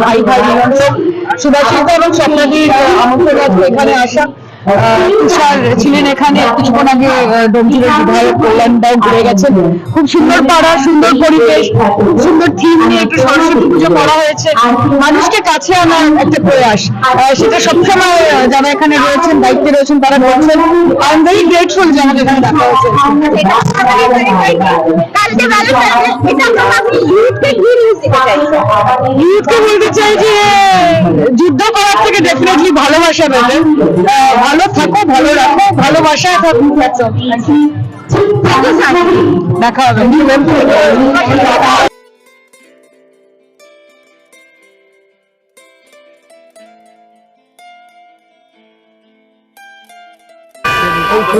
ভাই ভাই মিলন সুভাষিতা এবং স্বপ্নাদির আমন্ত্রণ এখানে আসা তুষার ছিলেন এখানে কিছুক্ষণ আগে ডোমজুরের বিধায়ক কল্যাণ দাও ঘুরে গেছেন খুব সুন্দর পাড়া সুন্দর পরিবেশ সুন্দর থিম নিয়ে একটু সরস্বতী পুজো করা হয়েছে মানুষকে কাছে আনার একটা প্রয়াস আহ, সেটা সবসময় যারা এখানে রয়েছেন দায়িত্বে রয়েছেন তারা বলছেন আই এম ভেরি গ্রেটফুল যে আমাদের এখানে দেখা হয়েছে ইউথকে দিতে বলতে চাই যে যুদ্ধ করার থেকে ডেফিনেটলি ভালোবাসা বেটার ভালো থাকো ভালো রাখো that's all. দেখা হবে।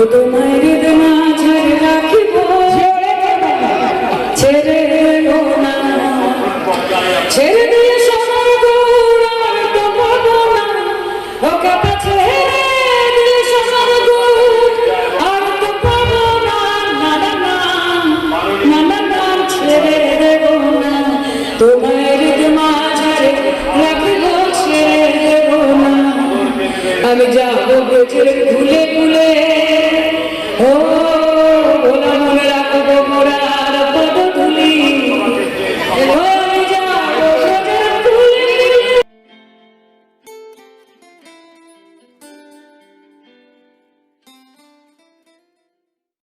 তোমার ছেড়ে দিয়ে আমার তো পাবো না। ও কথা ছেড়ে দিয়ে সোনার গৌর আর তো পাবো না। না না না না না ছেড়ে দেব না। তোমার মাঝে ছেড়ে দেব না। আমি যাব ছেড়ে ভুলে